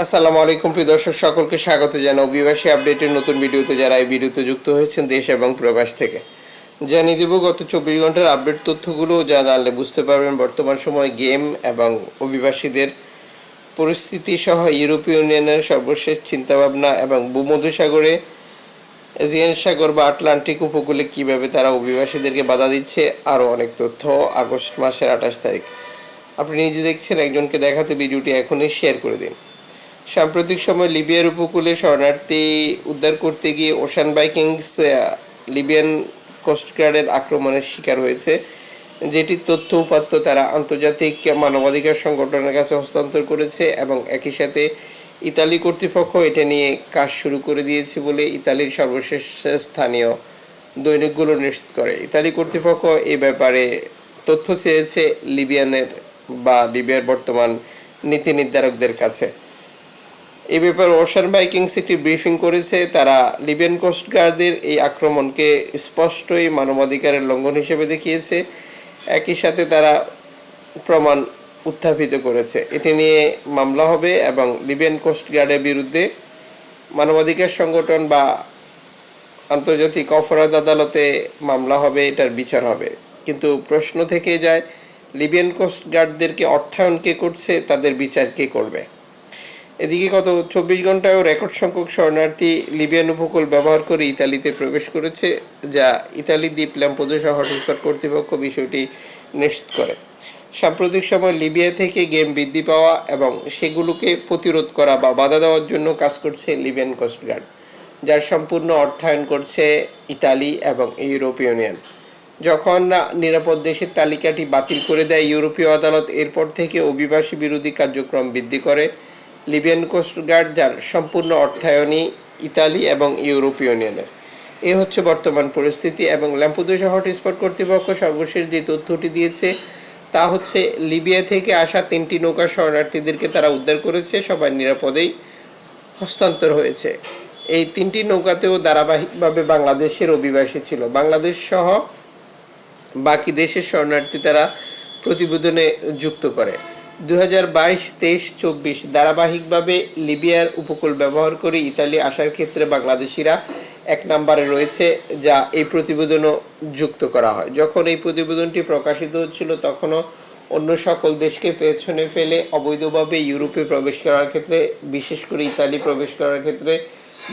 আসসালামু আলাইকুম, প্রিয় দর্শক, সকলকে স্বাগত জানাই অভিবাসী আপডেটের নতুন ভিডিওতে। যারা এই ভিডিওতে যুক্ত হয়েছেন দেশ এবং প্রবাস থেকে, জানিয়ে দেব, গত চব্বিশ ঘণ্টার আপডেট তথ্যগুলো। যা জানলে বুঝতে পারবেন, বর্তমান সময় গেম এবং অভিবাসীদের পরিস্থিতি সহ ইউরোপীয় ইউনিয়নের সর্বশেষ চিন্তাভাবনা এবং ভূমধ্যসাগরে এজিয়ান সাগর বা আটলান্টিক উপকূলে কীভাবে তারা অভিবাসীদেরকে বাধা দিচ্ছে, আরও অনেক তথ্য আগস্ট মাসের আঠাশ তারিখ। আপনি নিজে দেখছেন, একজনকে দেখাতে ভিডিওটি এখনই শেয়ার করে দিন। সাম্প্রতিক সময় লিবিয়ার উপকূলে শরণার্থী উদ্ধার করতে গিয়ে ওশান বাইকিংস লিবিয়ান কোস্টগার্ডের আক্রমণের শিকার হয়েছে। যেটি তথ্য উপাত্ত, তারা আন্তর্জাতিক মানবাধিকার সংগঠনের কাছে হস্তান্তর করেছে এবং একই সাথে ইতালি কর্তৃপক্ষ এটা নিয়ে কাজ শুরু করে দিয়েছে বলে ইতালির সর্বশেষ স্থানীয় দৈনিকগুলো নিশ্চিত করে। ইতালি কর্তৃপক্ষ এ ব্যাপারে তথ্য চেয়েছে লিবিয়ানের বা লিবিয়ার বর্তমান নীতি নির্ধারকদের কাছে। এ ব্যাপারে ওশান বাইকিংস একটি ব্রিফিং করেছে। তারা লিবিয়ান কোস্টগার্ডদের এই আক্রমণকে স্পষ্টই মানবাধিকারের লঙ্ঘন হিসেবে দেখিয়েছে। একই সাথে তারা প্রমাণ উত্থাপিত করেছে। এটি নিয়ে মামলা হবে এবং লিবিয়ান কোস্টগার্ডের বিরুদ্ধে মানবাধিকার সংগঠন বা আন্তর্জাতিক অপরাধ আদালতে মামলা হবে, এটার বিচার হবে। কিন্তু প্রশ্ন থেকে যায় লিবিয়ান কোস্টগার্ডদেরকে অর্থায়ন কে করছে, তাদের বিচার কে করবে? এদিকে গত চব্বিশ ঘন্টায়ও রেকর্ড সংখ্যক শরণার্থী লিবিয়ান উপকূল ব্যবহার করে ইতালিতে প্রবেশ করেছে, যা ইতালি দ্বীপ ল্যাম্পোদোসা হটস্পট কর্তৃপক্ষ বিষয়টি নিশ্চিত করে। সাম্প্রতিক সময় লিবিয়া থেকে গেম বৃদ্ধি পাওয়া এবং সেগুলোকে প্রতিরোধ করা বা বাধা দেওয়ার জন্য কাজ করছে লিবিয়ান কোস্টগার্ড, যার সম্পূর্ণ অর্থায়ন করছে ইতালি এবং ইউরোপীয় ইউনিয়ন। যখন নিরাপদ দেশের তালিকাটি বাতিল করে দেয়, ইউরোপীয় আদালত এরপর থেকে অভিবাসী বিরোধী কার্যক্রম বৃদ্ধি করে। লিবিয়ান কোস্টগার্ড যার সম্পূর্ণ অর্থায়নই ইতালি এবং ইউরোপীয় ইউনিয়নের। এ হচ্ছে বর্তমান পরিস্থিতি এবং ল্যাম্পুদোসা হটস্পট কর্তৃপক্ষ সর্বশেষ যে তথ্যটি দিয়েছে, তা হচ্ছে লিবিয়া থেকে আসা তিনটি নৌকা শরণার্থীদেরকে তারা উদ্ধার করেছে, সবাই নিরাপদেই হস্তান্তর হয়েছে। এই তিনটি নৌকাতেও ধারাবাহিকভাবে বাংলাদেশের অভিবাসী ছিল। বাংলাদেশ সহ বাকি দেশের শরণার্থী তারা প্রতিবেদনে যুক্ত করে। দু হাজার বাইশ, তেইশ, চব্বিশ ধারাবাহিকভাবে লিবিয়ার উপকূল ব্যবহার করে ইতালি আসার ক্ষেত্রে বাংলাদেশিরা এক নম্বরে রয়েছে, যা এই প্রতিবেদনও যুক্ত করা হয়। যখন এই প্রতিবেদনটি প্রকাশিত হচ্ছিল, তখনও অন্য সকল দেশকে পেছনে ফেলে অবৈধভাবে ইউরোপে প্রবেশ করার ক্ষেত্রে, বিশেষ করে ইতালি প্রবেশ করার ক্ষেত্রে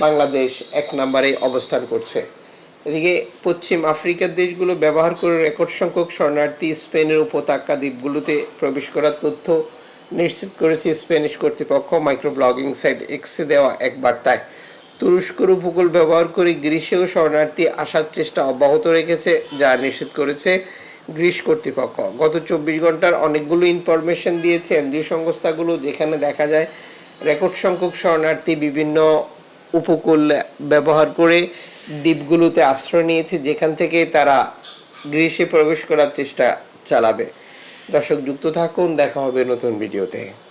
বাংলাদেশ এক নম্বরে অবস্থান করছে। এদিকে পশ্চিম আফ্রিকার দেশগুলো ব্যবহার করে রেকর্ড সংখ্যক শরণার্থী স্পেনের উপত্যকা দ্বীপগুলোতে প্রবেশ করার তথ্য নিশ্চিত করেছে স্প্যানিশ কর্তৃপক্ষ মাইক্রো ব্লগিং সাইট এক্সে দেওয়া এক বার্তায়। তুরস্কর উপকূল ব্যবহার করে গ্রীষ্মেও শরণার্থী আসার চেষ্টা অব্যাহত রেখেছে, যা নিশ্চিত করেছে গ্রিস কর্তৃপক্ষ। গত চব্বিশ ঘণ্টার অনেকগুলো ইনফরমেশন দিয়েছে এনজিও সংস্থাগুলো, যেখানে দেখা যায় রেকর্ড সংখ্যক শরণার্থী বিভিন্ন উপকূল ব্যবহার করে দ্বীপগুলোতে আশ্রয় নিয়েছে, যেখান থেকে তারা গ্রীষ্মে প্রবেশ করার চেষ্টা চালাবে। দর্শক, যুক্ত থাকুন, দেখা হবে নতুন ভিডিওতে।